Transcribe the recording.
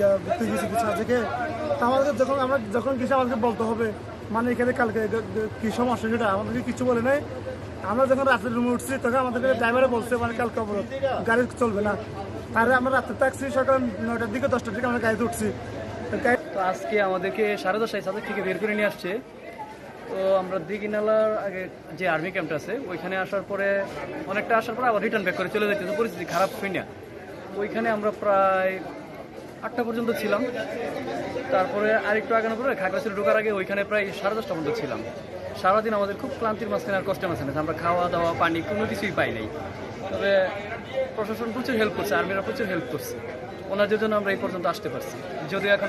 গিয়া ঘুরতে গেছি কিছু আজকে আমাদের যখন আমরা যখন কিছু আমাদেরকে বলতে হবে মানে এখানে কালকে কি সমস্যা সেটা, আমাদেরকে কিছু বলে নাই। আমরা যখন রাত্রে রুমে উঠছি, তখন আমাদেরকে ড্রাইভারে বলছে মানে কালকে অবরোধ, গাড়ি চলবে না। তাহলে আমরা রাত্রে ট্যাক্সি সকাল নয়টার দিকে, দশটার দিকে আমরা গাড়িতে উঠছি। তো আজকে আমাদেরকে সাড়ে দশটায় সাথে থেকে বের করে নিয়ে আসছে। তো আমরা দিঘিনালার আগে যে আর্মি ক্যাম্পটা আছে, ওইখানে আসার পরে, অনেকটা আসার পরে আবার রিটার্ন ব্যাক করে চলে যেতেছে পরিস্থিতি খারাপ হই না ওইখানে আমরা প্রায় আটটা পর্যন্ত ছিলাম। তারপরে আরেকটু আগানোর পরে খাগড়াছড়ি ঢোকার আগে ওইখানে প্রায় সাড়ে দশটা পর্যন্ত ছিলাম। সারাদিন আমাদের খুব ক্লান্তির মাঝখানে আর কষ্টের মাঝখানে আমরা খাওয়া দাওয়া, পানি কোনো কিছুই পাই নাই। তবে প্রশাসন প্রচুর হেল্প করছে, আর্মিরা প্রচুর হেল্প করছে। ওনাদের জন্য আমরা এই পর্যন্ত আসতে পারছি। যদিও এখন